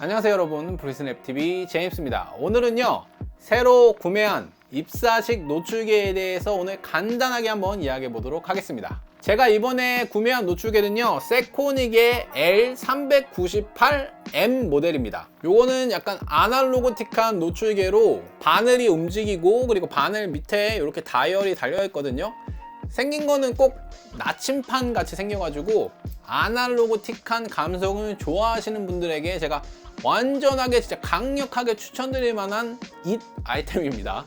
안녕하세요 여러분. 브리스냅TV 제임스입니다. 오늘은요 새로 구매한 입사식 노출계에 대해서 오늘 간단하게 한번 이야기해 보도록 하겠습니다. 제가 이번에 구매한 노출계는요 세코닉의 L398M 모델입니다. 요거는 약간 아날로그틱한 노출계로 바늘이 움직이고 그리고 바늘 밑에 이렇게 다이얼이 달려 있거든요 생긴 거는 꼭 나침판 같이 생겨가지고 아날로그틱한 감성을 좋아하시는 분들에게 제가 완전하게 진짜 강력하게 추천드릴 만한 잇 아이템입니다.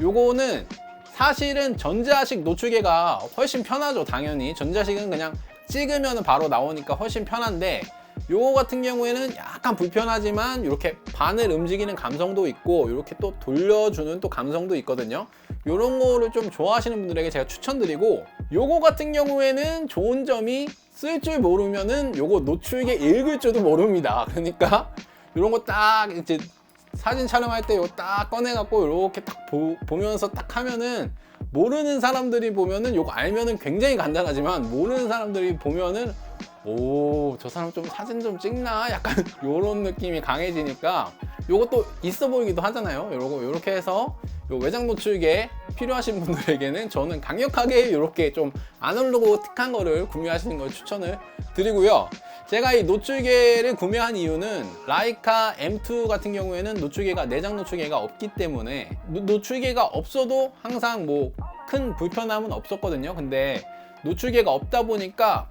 요거는 사실은 전자식 노출계가 훨씬 편하죠, 당연히. 전자식은 그냥 찍으면 바로 나오니까 훨씬 편한데 요거 같은 경우에는 약간 불편하지만 이렇게 바늘 움직이는 감성도 있고 이렇게 또 돌려주는 또 감성도 있거든요. 요런 거를 좀 좋아하시는 분들에게 제가 추천드리고 요거 같은 경우에는 좋은 점이 쓸 줄 모르면은 요거 노출계 읽을 줄도 모릅니다. 그러니까 이런 거 딱 이제 사진 촬영할 때 이거 딱 꺼내갖고 이렇게 딱 보, 보면서 딱 하면은 모르는 사람들이 보면은 요거 알면은 굉장히 간단하지만 모르는 사람들이 보면은 오, 저 사람 좀 사진 좀 찍나? 약간 요런 느낌이 강해지니까 요것도 있어 보이기도 하잖아요. 요거 요렇게 해서 요 외장 노출계 필요하신 분들에게는 저는 강력하게 이렇게 좀 아날로그틱한 거를 구매하시는 걸 추천을 드리고요. 제가 이 노출계를 구매한 이유는 라이카 M2 같은 경우에는 노출계가 내장 노출계가 없기 때문에 노, 노출계가 없어도 항상 뭐 큰 불편함은 없었거든요. 근데 노출계가 없다 보니까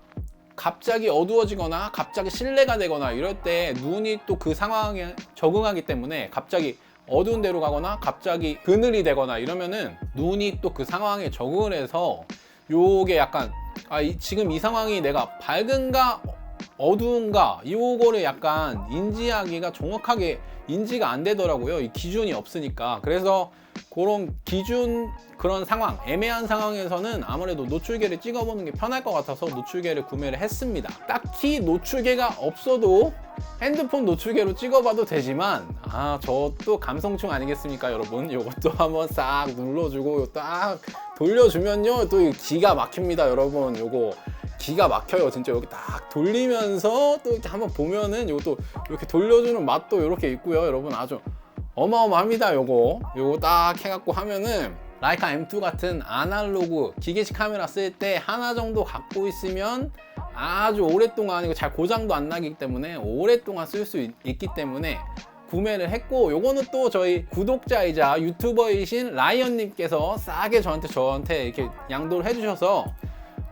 갑자기 어두워지거나 갑자기 실내가 되거나 이럴 때 눈이 또 그 상황에 적응하기 때문에 갑자기 어두운 데로 가거나 갑자기 그늘이 되거나 이러면은 눈이 또 그 상황에 적응을 해서 요게 약간 아 이- 지금 이 상황이 내가 밝은가 어두운가 이거를 약간 인지하기가 정확하게 인지가 안 되더라고요. 이 기준이 없으니까. 그래서 그런 기준 그런 상황 애매한 상황에서는 아무래도 노출계를 찍어보는 게 편할 것 같아서 노출계를 구매를 했습니다. 딱히 노출계가 없어도 핸드폰 노출계로 찍어봐도 되지만 아 저 또 감성충 아니겠습니까 여러분? 이것도 한번 싹 눌러주고 딱 돌려주면요. 또 기가 막힙니다 여러분. 요거 기가 막혀요 진짜. 여기 딱 돌리면서 또 이렇게 한번 보면은 요것도 이렇게 돌려주는 맛도 이렇게 있고요 여러분. 아주 어마어마합니다 요거 요거 딱 해갖고 하면은 라이카 M2 같은 아날로그 기계식 카메라 쓸 때 하나 정도 갖고 있으면 아주 오랫동안 이거 잘 고장도 안 나기 때문에 오랫동안 쓸 수 있기 때문에 구매를 했고 요거는 또 저희 구독자이자 유튜버이신 라이언님께서 싸게 저한테 저한테 이렇게 양도를 해주셔서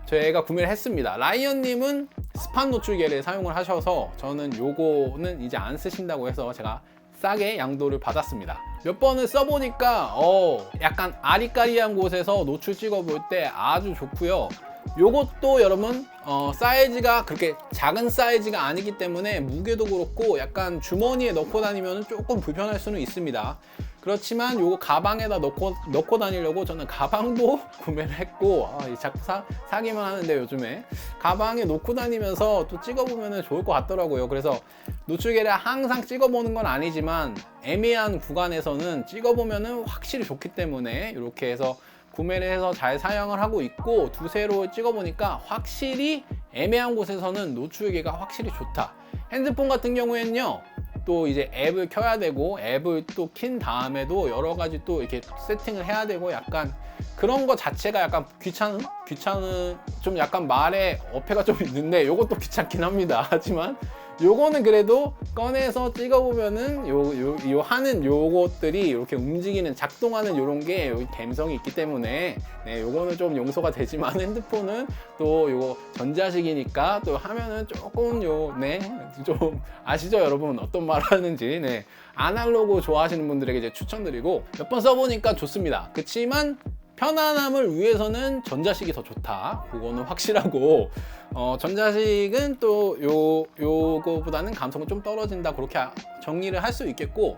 저희가 구매를 했습니다. 라이언님은 스판 노출계를 사용을 하셔서 저는 요거는 이제 안 쓰신다고 해서 제가 싸게 양도를 받았습니다. 몇 번을 써보니까 어 약간 아리까리한 곳에서 노출 찍어볼 때 아주 좋고요. 요것도 여러분 어, 사이즈가 그렇게 작은 사이즈가 아니기 때문에 무게도 그렇고 약간 주머니에 넣고 다니면 조금 불편할 수는 있습니다. 그렇지만 요거 가방에다 넣고 넣고 다니려고 저는 가방도 구매를 했고 아, 이 자꾸 사, 사기만 하는데 요즘에 가방에 놓고 다니면서 또 찍어보면 좋을 것 같더라고요. 그래서 노출계를 항상 찍어보는 건 아니지만 애매한 구간에서는 찍어보면 확실히 좋기 때문에 이렇게 해서 구매를 해서 잘 사용을 하고 있고 두세로 찍어보니까 확실히 애매한 곳에서는 노출계가 확실히 좋다. 핸드폰 같은 경우에는요. 또 이제 앱을 켜야 되고 앱을 또 킨 다음에도 여러 가지 또 이렇게 세팅을 해야 되고 약간 그런 거 자체가 약간 귀찮은 귀찮은 좀 약간 말에 어폐가 좀 있는데 요것도 귀찮긴 합니다. 하지만 요거는 그래도 꺼내서 찍어보면은 요, 요, 요 하는 요것들이 이렇게 움직이는 작동하는 요런 게 여기 감성이 있기 때문에 네, 요거는 좀 용서가 되지만 핸드폰은 또 요거 전자식이니까 또 하면은 조금 요, 네, 좀 아시죠 여러분 어떤 말 하는지 네. 아날로그 좋아하시는 분들에게 이제 추천드리고 몇 번 써보니까 좋습니다. 그치만 편안함을 위해서는 전자식이 더 좋다. 그거는 확실하고 어, 전자식은 또 요 요거보다는 감성은 좀 떨어진다. 그렇게 아- 정리를 할 수 있겠고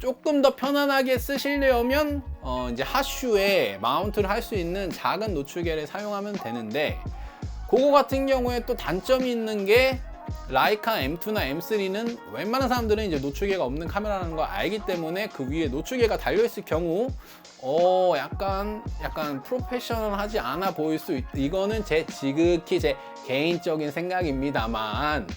조금 더 편안하게 쓰시려면 어, 이제 하슈에 마운트를 할 수 있는 작은 노출계를 사용하면 되는데 그거 같은 경우에 또 단점이 있는 게 라이카 M2나 M3는 웬만한 사람들은 이제 노출계가 없는 카메라라는 걸 알기 때문에 그 위에 노출계가 달려 있을 경우 어 약간 약간 프로페셔널하지 않아 보일 수 있. 이거는 제 지극히 제 개인적인 생각입니다만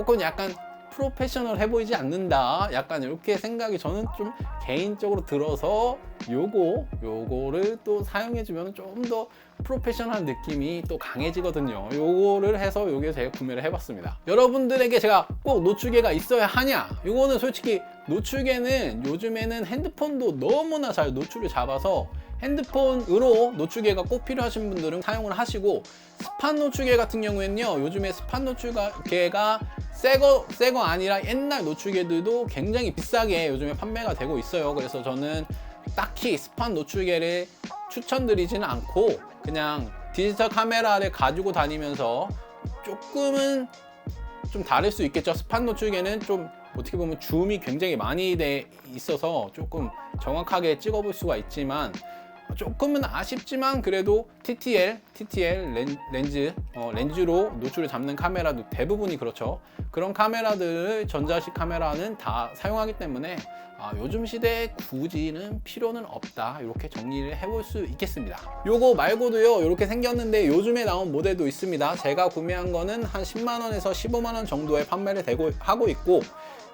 이건 약간 프로페셔널해 보이지 않는다. 약간 이렇게 생각이 저는 좀 개인적으로 들어서 요거 요거를 또 사용해 주면 좀 더 프로페셔널한 느낌이 또 강해지거든요. 요거를 해서 요게 제가 구매를 해봤습니다. 여러분들에게 제가 꼭 노출계가 있어야 하냐? 요거는 솔직히 노출계는 요즘에는 핸드폰도 너무나 잘 노출을 잡아서 핸드폰으로 노출계가 꼭 필요하신 분들은 사용을 하시고 스판 노출계 같은 경우에는요 요즘에 스판 노출계가 새거 새거 아니라 옛날 노출계들도 굉장히 비싸게 요즘에 판매가 되고 있어요 그래서 저는 딱히 스판 노출계를 추천드리지는 않고 그냥 디지털 카메라를 가지고 다니면서 조금은 좀 다를 수 있겠죠. 스판 노출계는 좀 어떻게 보면 줌이 굉장히 많이 돼 있어서 조금 정확하게 찍어볼 수가 있지만 조금은 아쉽지만 그래도 TTL, TTL 렌, 렌즈, 어, 렌즈로 노출을 잡는 카메라도 대부분이 그렇죠. 그런 카메라들을 전자식 카메라는 다 사용하기 때문에 아, 요즘 시대에 굳이는 필요는 없다. 이렇게 정리를 해볼 수 있겠습니다. 요거 말고도요 이렇게 생겼는데 요즘에 나온 모델도 있습니다. 제가 구매한 거는 한 10만 원에서 15만 원 정도에 판매를 되고 하고 있고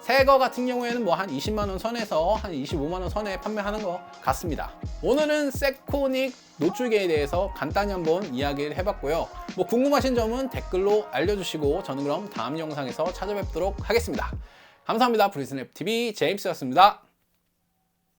새거 같은 경우에는 뭐 한 20만원 선에서 한 25만원 선에 판매하는 것 같습니다 오늘은 세코닉 노출계에 대해서 간단히 한번 이야기를 해봤고요 뭐 궁금하신 점은 댓글로 알려주시고 저는 그럼 다음 영상에서 찾아뵙도록 하겠습니다 감사합니다. 브리스냅 TV 제임스였습니다.